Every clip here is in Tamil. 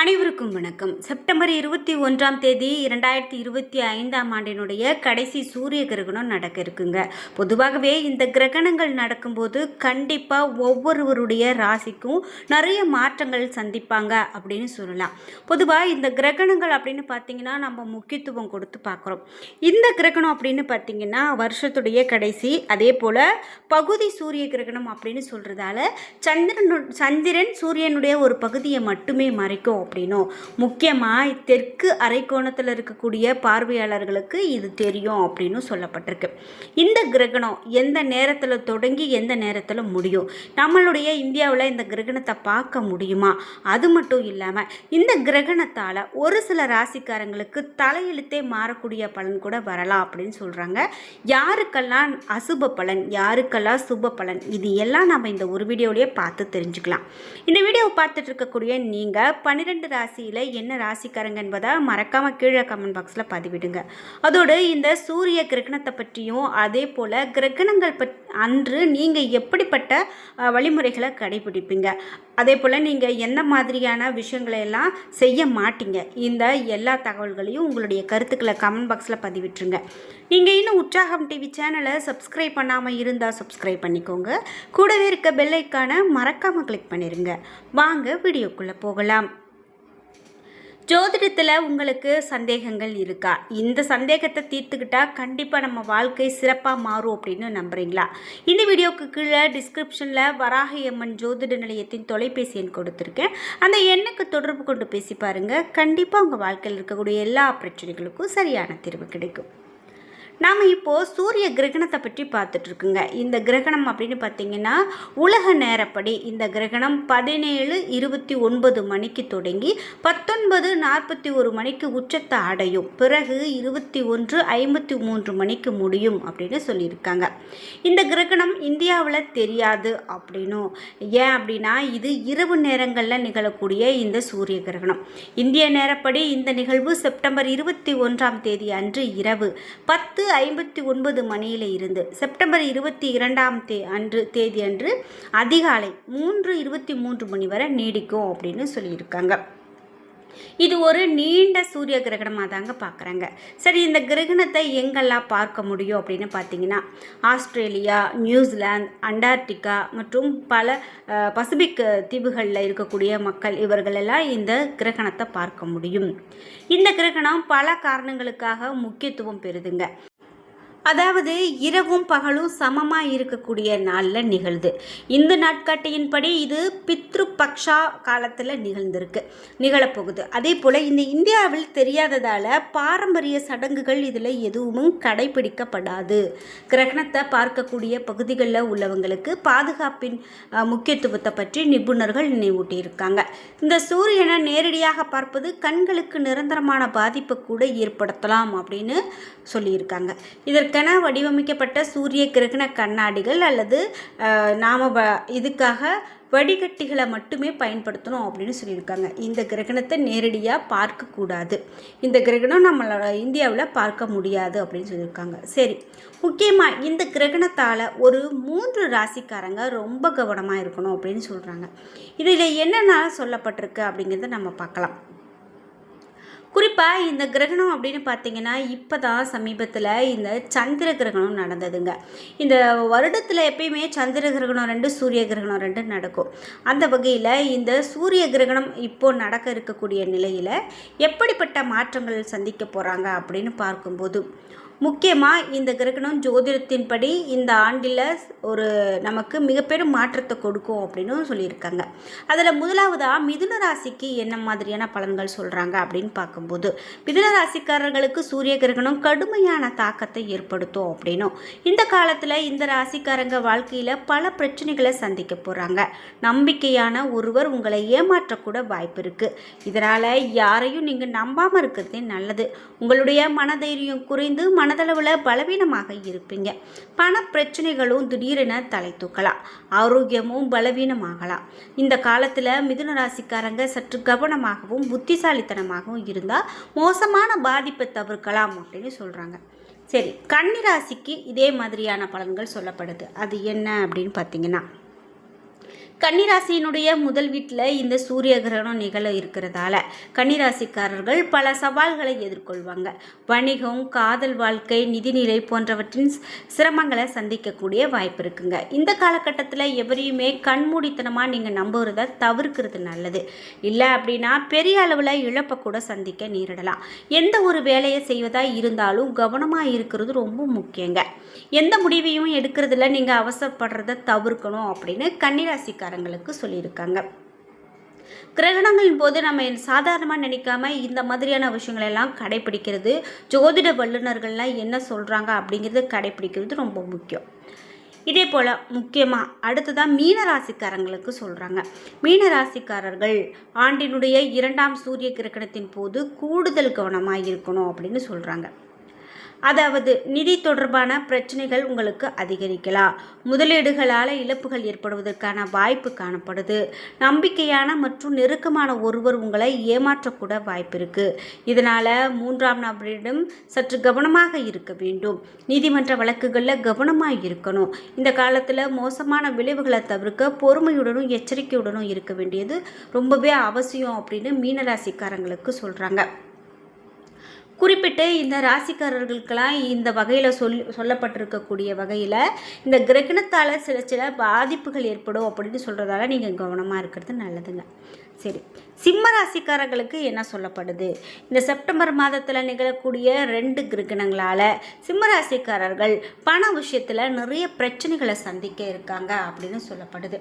அனைவருக்கும் வணக்கம். செப்டம்பர் இருபத்தி ஒன்றாம் தேதி இரண்டாயிரத்தி இருபத்தி ஐந்தாம் ஆண்டினுடைய கடைசி சூரிய கிரகணம் நடக்க இருக்குங்க. பொதுவாகவே இந்த கிரகணங்கள் நடக்கும்போது கண்டிப்பாக ஒவ்வொருவருடைய ராசிக்கும் நிறைய மாற்றங்கள் சந்திப்பாங்க அப்படின்னு சொல்லலாம். பொதுவாக இந்த கிரகணங்கள் அப்படின்னு பார்த்தீங்கன்னா நம்ம முக்கியத்துவம் கொடுத்து பார்க்குறோம் இந்த கிரகணம் அப்படின்னு பார்த்தீங்கன்னா வருஷத்துடைய கடைசி அதே போல் பகுதி சூரிய கிரகணம் அப்படின்னு சொல்கிறதால சந்திரனு சந்திரன் சூரியனுடைய ஒரு பகுதியை மட்டுமே மறைக்கும் அப்படின்னும் முக்கியமாக தெற்கு அரைக்கோணத்தில் இருக்கக்கூடிய பார்வையாளர்களுக்கு இது தெரியும் அப்படின்னு சொல்லப்பட்டிருக்கு. இந்த கிரகணம் எந்த நேரத்தில் தொடங்கி எந்த நேரத்தில் முடியும்? நம்மளுடைய இந்தியாவில் இந்த கிரகணத்தை பார்க்க முடியுமா? அது மட்டும் இல்லாமல் இந்த கிரகணத்தால் ஒரு சில ராசிக்காரங்களுக்கு தலையெழுத்தே மாறக்கூடிய பலன் கூட வரலாம் அப்படின்னு சொல்கிறாங்க யாருக்கெல்லாம் அசுப பலன் யாருக்கெல்லாம் சுப பலன் இது எல்லாம் நம்ம இந்த ஒரு வீடியோலேயே பார்த்து தெரிஞ்சுக்கலாம். இந்த வீடியோவை பார்த்துட்டு இருக்கக்கூடிய நீங்கள் பன்னிரெண்டு ராசியில் என்ன ராசிக்காரங்க என்பதை மறக்காமல் கீழே கமெண்ட் பாக்ஸில் பதிவிடுங்க. அதோடு இந்த சூரிய கிரகணத்தை பற்றியும் அதே போல் கிரகணங்கள் பற் அன்று நீங்கள் எப்படிப்பட்ட வழிமுறைகளை கடைபிடிப்பீங்க? அதே போல் நீங்கள் எந்த மாதிரியான விஷயங்களை எல்லாம் செய்ய மாட்டீங்க? இந்த எல்லா தகவல்களையும் உங்களுடைய கருத்துக்களை கமெண்ட் பாக்ஸில் பதிவிட்டுருங்க. நீங்கள் இன்னும் உற்சாகம் டிவி சேனலை சப்ஸ்கிரைப் பண்ணாமல் இருந்தால் சப்ஸ்கிரைப் பண்ணிக்கோங்க. கூடவே இருக்க பெல்லைக்கான மறக்காமல் கிளிக் பண்ணிடுங்க வாங்க வீடியோக்குள்ளே போகலாம். ஜோதிடத்தில் உங்களுக்கு சந்தேகங்கள் இருக்கா? இந்த சந்தேகத்தை தீர்த்துக்கிட்டால் கண்டிப்பாக நம்ம வாழ்க்கை சிறப்பாக மாறும் அப்படின்னு நம்புறீங்களா? இந்த வீடியோவுக்கு கீழே டிஸ்கிரிப்ஷனில் வராகியம்மன் ஜோதிட நிலையத்தின் தொலைபேசி எண் கொடுத்துருக்கேன். அந்த எண்ணுக்கு தொடர்பு கொண்டு பேசி பாருங்கள் கண்டிப்பாக உங்கள் வாழ்க்கையில் இருக்கக்கூடிய எல்லா பிரச்சனைகளுக்கும் சரியான தீர்வு கிடைக்கும். நாம் இப்போது சூரிய கிரகணத்தை பற்றி பார்த்துட்ருக்குங்க. இந்த கிரகணம் அப்படின்னு பார்த்தீங்கன்னா உலக நேரப்படி இந்த கிரகணம் பதினேழு இருபத்தி ஒன்பது மணிக்கு தொடங்கி பத்தொன்பது நாற்பத்தி ஒரு மணிக்கு உச்சத்தை அடையும். பிறகு இருபத்தி ஒன்று ஐம்பத்தி மூன்று மணிக்கு முடியும் அப்படின்னு சொல்லியிருக்காங்க. இந்த கிரகணம் இந்தியாவில் தெரியாது அப்படின்னும் ஏன் அப்படின்னா இது இரவு நேரங்களில் நிகழக்கூடிய இந்த சூரிய கிரகணம். இந்திய நேரப்படி இந்த நிகழ்வு செப்டம்பர் இருபத்தி ஒன்றாம் தேதி அன்று இரவு பத்து ஐம்பத்தி ஒன்பது மணியில் இருந்து செப்டம்பர் இருபத்தி இரண்டாம் தே அன்று தேதி அன்று அதிகாலை மூன்று இருபத்தி மூன்று மணி வரை நீடிக்கும் அப்படின்னு சொல்லியிருக்காங்க. இது ஒரு நீண்ட சூரிய கிரகணமாக தாங்க பார்க்குறாங்க. சரி இந்த கிரகணத்தை எங்கெல்லாம் பார்க்க முடியும் அப்படின்னு பார்த்தீங்கன்னா ஆஸ்திரேலியா நியூசிலாந்து அண்டார்டிகா மற்றும் பல பசிபிக் தீவுகளில் இருக்கக்கூடிய மக்கள் இவர்களெல்லாம் இந்த கிரகணத்தை பார்க்க முடியும். இந்த கிரகணம் பல காரணங்களுக்காக முக்கியத்துவம் பெறுதுங்க. அதாவது இரவும் பகலும் சமமாக இருக்கக்கூடிய நாளில் நிகழ்து இந்த நாட்காட்டியின்படி இது பித்ரு பக்ஷா காலத்தில் நிகழ்ந்திருக்கு நிகழப்போகுது. அதே போல் இந்த இந்தியாவில் தெரியாததால் பாரம்பரிய சடங்குகள் இதில் எதுவும் கடைபிடிக்கப்படாது. கிரகணத்தை பார்க்கக்கூடிய பகுதிகளில் உள்ளவங்களுக்கு பாதுகாப்பின் முக்கியத்துவத்தை பற்றி நிபுணர்கள் நினைவூட்டியிருக்காங்க. இந்த சூரியனை நேரடியாக பார்ப்பது கண்களுக்கு நிரந்தரமான பாதிப்பை கூட ஏற்படுத்தலாம் அப்படின்னு சொல்லியிருக்காங்க. இதற்கு இதற்கென வடிவமைக்கப்பட்ட சூரிய கிரகண கண்ணாடிகள் அல்லது நாம் இதுக்காக வடிகட்டிகளை மட்டுமே பயன்படுத்தணும் அப்படின்னு சொல்லியிருக்காங்க. இந்த கிரகணத்தை நேரடியாக பார்க்கக்கூடாது இந்த கிரகணம் நம்மளோட இந்தியாவில் பார்க்க முடியாது அப்படின்னு சொல்லியிருக்காங்க. சரி முக்கியமாக இந்த கிரகணத்தால் ஒரு மூன்று ராசிக்காரங்க ரொம்ப கவனமாக இருக்கணும் அப்படின்னு சொல்கிறாங்க இதில் என்னென்ன சொல்லப்பட்டிருக்கு அப்படிங்கிறத நம்ம பார்க்கலாம். குறிப்பாக இந்த கிரகணம் அப்படின்னு பார்த்தீங்கன்னா இப்போ தான் சமீபத்தில் இந்த சந்திர கிரகணம் நடந்ததுங்க. இந்த வருடத்தில் எப்பயுமே சந்திர கிரகணம் ரெண்டு சூரிய கிரகணம் ரெண்டு நடக்கும். அந்த வகையில் இந்த சூரிய கிரகணம் இப்போது நடக்க இருக்கக்கூடிய நிலையில் எப்படிப்பட்ட மாற்றங்கள் சந்திக்க போகிறாங்க அப்படின்னு பார்க்கும்போது முக்கியமாக இந்த கிரகணம் ஜோதிடத்தின்படி இந்த ஆண்டில் ஒரு நமக்கு மிகப்பெரும் மாற்றத்தை கொடுக்கும் அப்படின்னு சொல்லியிருக்காங்க. அதில் முதலாவதாக மிதுன ராசிக்கு என்ன மாதிரியான பலன்கள் சொல்கிறாங்க அப்படின்னு பார்க்கும்போது மிதுன ராசிக்காரர்களுக்கு சூரிய கிரகணம் கடுமையான தாக்கத்தை ஏற்படுத்தும் அப்படின்னும். இந்த காலத்தில் இந்த ராசிக்காரங்க வாழ்க்கையில் பல பிரச்சனைகளை சந்திக்க போகிறாங்க நம்பிக்கையான ஒருவர் உங்களை ஏமாற்றக்கூட வாய்ப்பு இருக்குது இதனால் யாரையும் நீங்கள் நம்பாமல் இருக்கிறதே நல்லது. உங்களுடைய மனதைரியம் குறைந்து மனதளவில் பலவீனமாக இருப்பீங்க. பண பிரச்சனைகளும் திடீரென தலை தூக்கலாம். ஆரோக்கியமும் பலவீனமாகலாம். இந்த காலத்தில் மிதுன ராசிக்காரங்க சற்று கவனமாகவும் புத்திசாலித்தனமாகவும் இருந்தால் மோசமான பாதிப்பை தவிர்க்கலாம் அப்படின்னு சொல்கிறாங்க சரி கன்னிராசிக்கு இதே மாதிரியான பலன்கள் சொல்லப்படுது. அது என்ன அப்படின்னு பார்த்தீங்கன்னா கன்னிராசியினுடைய முதல் வீட்டில் இந்த சூரிய கிரகணம் நிகழ இருக்கிறதால கன்னிராசிக்காரர்கள் பல சவால்களை எதிர்கொள்வாங்க. வணிகம் காதல் வாழ்க்கை நிதிநிலை போன்றவற்றின் சிரமங்களை சந்திக்கக்கூடிய வாய்ப்பு இருக்குங்க. இந்த காலகட்டத்தில் எவரையுமே கண்மூடித்தனமாக நீங்கள் நம்புகிறத தவிர்க்கிறது நல்லது. இல்லை அப்படின்னா பெரிய அளவில் இழப்பை கூட சந்திக்க நேரிடலாம். எந்த ஒரு வேலையை செய்வதாக இருந்தாலும் கவனமாக இருக்கிறது ரொம்ப முக்கியங்க. எந்த முடிவையும் எடுக்கிறதுல நீங்கள் அவசரப்படுறத தவிர்க்கணும் அப்படின்னு கன்னிராசிக்காரங்களுக்கு சொல்லியிருக்காங்க. கிரகணங்களின் போது நம்ம சாதாரணமாக நினைக்காம இந்த மாதிரியான விஷயங்களெல்லாம் கடைபிடிக்கிறது ஜோதிட வல்லுநர்கள்லாம் என்ன சொல்கிறாங்க அப்படிங்கிறது கடைபிடிக்கிறது ரொம்ப முக்கியம். இதே போல் முக்கியமாக அடுத்ததான் மீனராசிக்காரங்களுக்கு சொல்கிறாங்க மீனராசிக்காரர்கள் ஆண்டினுடைய இரண்டாம் சூரிய கிரகணத்தின் போது கூடுதல் கவனமாக இருக்கணும் அப்படின்னு சொல்கிறாங்க அதாவது நிதி தொடர்பான பிரச்சனைகள் உங்களுக்கு அதிகரிக்கலாம். முதலீடுகளால் இழப்புகள் ஏற்படுவதற்கான வாய்ப்பு காணப்படுது. நம்பிக்கையான மற்றும் நெருக்கமான ஒருவர் உங்களை ஏமாற்றக்கூட வாய்ப்பு இருக்குது இதனால் மூன்றாம் நபரிடம் சற்று கவனமாக இருக்க வேண்டும். நீதிமன்ற வழக்குகளில் கவனமாக இருக்கணும். இந்த காலத்தில் மோசமான விளைவுகளை தவிர்க்க பொறுமையுடனும் எச்சரிக்கையுடனும் இருக்க வேண்டியது ரொம்பவே அவசியம் அப்படின்னு மீனராசிக்காரங்களுக்கு சொல்கிறாங்க குறிப்பிட்டு இந்த ராசிக்காரர்களுக்கெல்லாம் இந்த வகையில் சொல் சொல்லப்பட்டிருக்கக்கூடிய வகையில் இந்த கிரகணத்தால் சில சில பாதிப்புகள் ஏற்படும் அப்படின்னு சொல்கிறதால நீங்கள் கவனமாக இருக்கிறது நல்லதுங்க. சரி. சிம்ம ராசிக்காரர்களுக்கு என்ன சொல்லப்படுது? இந்த செப்டம்பர் மாதத்தில் நிகழக்கூடிய ரெண்டு கிரகணங்களால் சிம்ம ராசிக்காரர்கள் பண விஷயத்தில் நிறைய பிரச்சனைகளை சந்திக்க இருக்காங்க அப்படின்னு சொல்லப்படுது.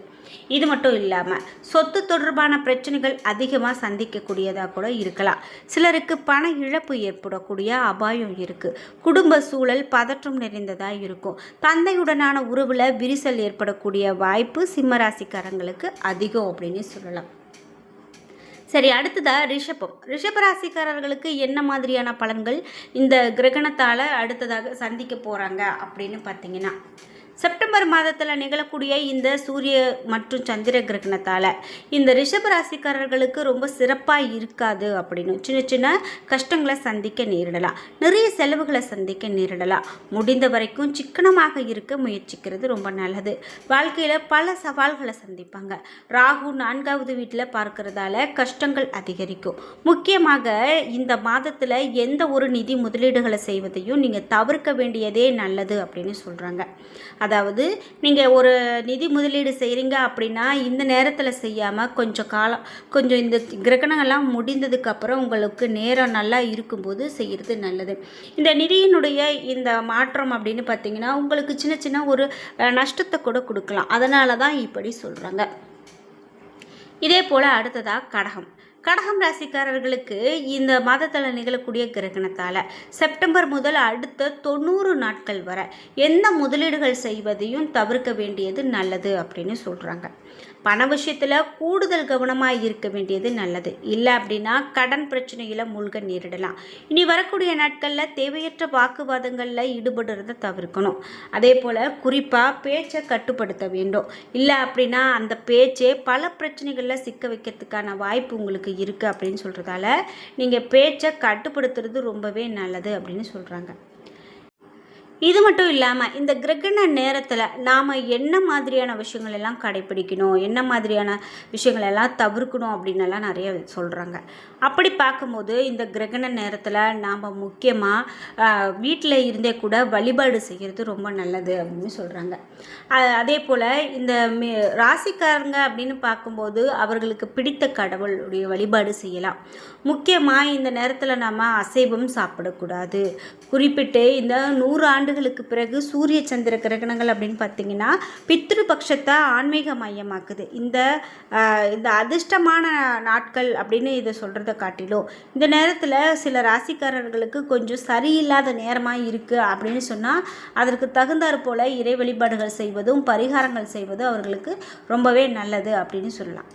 இது மட்டும் இல்லாமல் சொத்து தொடர்பான பிரச்சனைகள் அதிகமாக சந்திக்கக்கூடியதாக கூட இருக்கலாம். சிலருக்கு பண இழப்பு ஏற்படக்கூடிய அபாயம் இருக்குது குடும்ப சூழல் பதற்றம் நிறைந்ததாக இருக்கும். தந்தையுடனான உறவில் விரிசல் ஏற்படக்கூடிய வாய்ப்பு சிம்ம ராசிக்காரங்களுக்கு அதிகம் அப்படின்னு சொல்லலாம். சரி அடுத்ததாக ரிஷபம். ரிஷப ராசிக்காரர்களுக்கு என்ன மாதிரியான பலன்கள் இந்த கிரகணத்தால் அடுத்ததாக சந்திக்க போகிறாங்க அப்படின்னு பார்த்தீங்கன்னா செப்டம்பர் மாதத்தில் நிகழக்கூடிய இந்த சூரிய மற்றும் சந்திர கிரகணத்தால் இந்த ரிஷபராசிக்காரர்களுக்கு ரொம்ப சிறப்பாக இருக்காது அப்படின்னு சின்ன சின்ன கஷ்டங்களை சந்திக்க நேரிடலாம். நிறைய செலவுகளை சந்திக்க நேரிடலாம். முடிந்த வரைக்கும் சிக்கனமாக இருக்க முயற்சிக்கிறது ரொம்ப நல்லது. வாழ்க்கையில் பல சவால்களை சந்திப்பாங்க. ராகு நான்காவது வீட்டில் பார்க்கறதால கஷ்டங்கள் அதிகரிக்கும். முக்கியமாக இந்த மாதத்தில் எந்த ஒரு நிதி முதலீடுகளை செய்வதையும் நீங்கள் தவிர்க்க வேண்டியதே நல்லது அப்படின்னு சொல்கிறாங்க அதாவது நீங்கள் ஒரு நிதி முதலீடு செய்கிறீங்க அப்படின்னா இந்த நேரத்தில் செய்யாமல் கொஞ்சம் காலம் கொஞ்சம் இந்த கிரகணங்கள்லாம் முடிந்ததுக்கப்புறம் உங்களுக்கு நேரம் நல்லா இருக்கும்போது செய்கிறது நல்லது. இந்த நிதியினுடைய இந்த மாற்றம் அப்படின்னு பார்த்தீங்கன்னா உங்களுக்கு சின்ன சின்ன ஒரு நஷ்டத்தை கூட கொடுக்கலாம். அதனால தான் இப்படி சொல்கிறாங்க இதே போல் அடுத்ததாக கடகம். கடகம் ராசிக்காரர்களுக்கு இந்த மாதத்தில் நிகழக்கூடிய கிரகணத்தால் செப்டம்பர் முதல் அடுத்த தொண்ணூறு நாட்கள் வரை எந்த முதலீடுகள் செய்வதையும் தவிர்க்க வேண்டியது நல்லது அப்படின்னு சொல்கிறாங்க பண விஷயத்தில் கூடுதல் கவனமாக இருக்க வேண்டியது நல்லது. இல்லை அப்படின்னா கடன் பிரச்சனையில் மூழ்க நேரிடலாம். இனி வரக்கூடிய நாட்களில் தேவையற்ற வாக்குவாதங்களில் ஈடுபடுறத தவிர்க்கணும். அதே போல் குறிப்பாக பேச்சை கட்டுப்படுத்த வேண்டும். இல்லை அப்படின்னா அந்த பேச்சே பல பிரச்சனைகளில் சிக்க வைக்கிறதுக்கான வாய்ப்பு உங்களுக்கு இருக்குது அப்படின்னு சொல்கிறதால நீங்கள் பேச்சை கட்டுப்படுத்துறது ரொம்பவே நல்லது அப்படின்னு சொல்கிறாங்க இது மட்டும் இல்லாமல் இந்த கிரகண நேரத்தில் நாம் என்ன மாதிரியான விஷயங்கள் எல்லாம் கடைப்பிடிக்கணும் என்ன மாதிரியான விஷயங்கள் எல்லாம் தவிர்க்கணும் அப்படின்னெல்லாம் நிறைய சொல்கிறாங்க அப்படி பார்க்கும்போது இந்த கிரகண நேரத்தில் நாம் முக்கியமாக வீட்டில் இருந்தே கூட வழிபாடு செய்கிறது ரொம்ப நல்லது அப்படின்னு சொல்கிறாங்க அதே போல் இந்த ராசிக்காரங்க அப்படின்னு பார்க்கும்போது அவர்களுக்கு பிடித்த கடவுளுடைய வழிபாடு செய்யலாம். முக்கியமாக இந்த நேரத்தில் நாம் அசைவம் சாப்பிடக்கூடாது. குறிப்பிட்டு இந்த நூறு ஆண்டு ஆண்டுகளுக்கு பிறகு சூரிய சந்திர கிரகணங்கள் அப்படின்னு பார்த்தீங்கன்னா பித்ரு பட்சத்தை ஆன்மீக மையமாக்குது. இந்த இந்த அதிர்ஷ்டமான நாட்கள் அப்படின்னு இதை சொல்கிறத காட்டிலும் இந்த நேரத்தில் சில ராசிக்காரர்களுக்கு கொஞ்சம் சரியில்லாத நேரமாக இருக்குது அப்படின்னு சொன்னால் அதற்கு தகுந்தாற் போல் இறை வழிபாடுகள் செய்வதும் பரிகாரங்கள் செய்வதும் அவர்களுக்கு ரொம்பவே நல்லது அப்படின்னு சொல்லலாம்.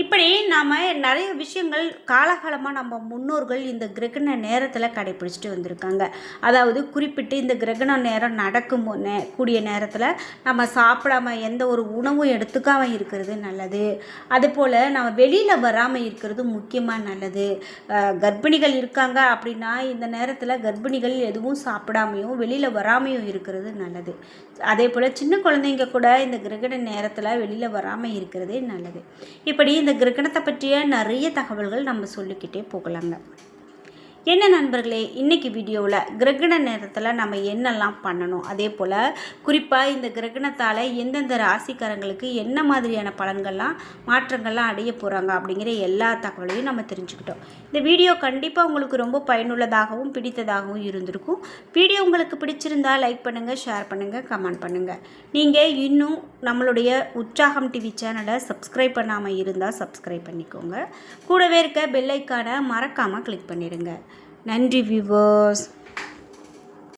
இப்படி நாம் நிறைய விஷயங்கள் காலகாலமாக நம்ம முன்னோர்கள் இந்த கிரகண நேரத்தில் கடைப்பிடிச்சிட்டு வந்திருக்காங்க. அதாவது குறிப்பிட்டு இந்த கிரகண நேரம் நடக்கும் நே கூடிய நேரத்தில் நம்ம சாப்பிடாம எந்த ஒரு உணவும் எடுத்துக்காம இருக்கிறது நல்லது. அதுபோல் நம்ம வெளியில் வராமல் இருக்கிறது முக்கியமாக நல்லது. கர்ப்பிணிகள் இருக்காங்க அப்படின்னா இந்த நேரத்தில் கர்ப்பிணிகள் எதுவும் சாப்பிடாமையும் வெளியில் வராமையும் இருக்கிறது நல்லது. அதே போல் சின்ன குழந்தைங்க கூட இந்த கிரகண நேரத்தில் வெளியில் வராமல் இருக்கிறதே நல்லது. இப்படி இந்த கிரகணத்தை பற்றிய நிறைய தகவல்கள் நம்ம சொல்லிக்கிட்டே போகலாங்க. என்ன நண்பர்களே இன்னைக்கு வீடியோவில் கிரகண நேரத்தில் நம்ம என்னெல்லாம் பண்ணணும்? அதே போல் குறிப்பாக இந்த கிரகணத்தால் எந்தெந்த ராசிக்காரங்களுக்கு என்ன மாதிரியான பலன்கள்லாம் மாற்றங்கள்லாம் அடைய போகிறாங்க அப்படிங்கிற எல்லா தகவலையும் நம்ம தெரிஞ்சுக்கிட்டோம். இந்த வீடியோ கண்டிப்பாக உங்களுக்கு ரொம்ப பயனுள்ளதாகவும் பிடித்ததாகவும் இருந்திருக்கும். வீடியோ உங்களுக்கு பிடிச்சிருந்தா லைக் பண்ணுங்கள் ஷேர் பண்ணுங்கள் கமெண்ட் பண்ணுங்கள் நீங்கள் இன்னும் நம்மளுடைய உற்சாகம் டிவி சேனலை சப்ஸ்கிரைப் பண்ணாமல் இருந்தால் சப்ஸ்கிரைப் பண்ணிக்கோங்க. கூடவே இருக்க பெல்லைக்கான மறக்காமல் கிளிக் பண்ணிடுங்க. நன்றி வியூவர்ஸ்